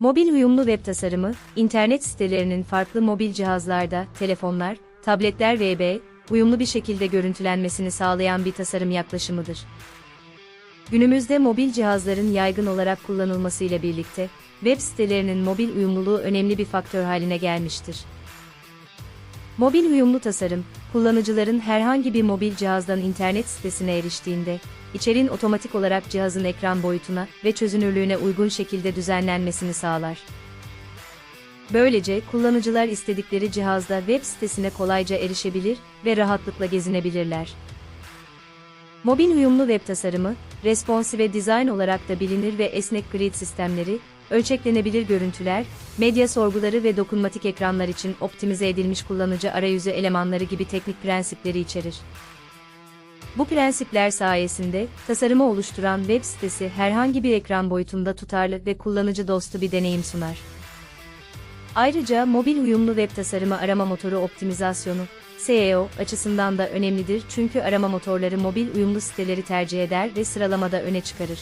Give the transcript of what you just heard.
Mobil uyumlu web tasarımı, internet sitelerinin farklı mobil cihazlarda, telefonlar, tabletler ve uyumlu bir şekilde görüntülenmesini sağlayan bir tasarım yaklaşımıdır. Günümüzde mobil cihazların yaygın olarak kullanılmasıyla birlikte, web sitelerinin mobil uyumluluğu önemli bir faktör haline gelmiştir. Mobil uyumlu tasarım, kullanıcıların herhangi bir mobil cihazdan internet sitesine eriştiğinde, içeriğin otomatik olarak cihazın ekran boyutuna ve çözünürlüğüne uygun şekilde düzenlenmesini sağlar. Böylece kullanıcılar istedikleri cihazda web sitesine kolayca erişebilir ve rahatlıkla gezinebilirler. Mobil uyumlu web tasarımı, responsive design olarak da bilinir ve esnek grid sistemleri, ölçeklenebilir görüntüler, medya sorguları ve dokunmatik ekranlar için optimize edilmiş kullanıcı arayüzü elemanları gibi teknik prensipleri içerir. Bu prensipler sayesinde, tasarımı oluşturan web sitesi herhangi bir ekran boyutunda tutarlı ve kullanıcı dostu bir deneyim sunar. Ayrıca mobil uyumlu web tasarımı arama motoru optimizasyonu, SEO açısından da önemlidir çünkü arama motorları mobil uyumlu siteleri tercih eder ve sıralamada öne çıkarır.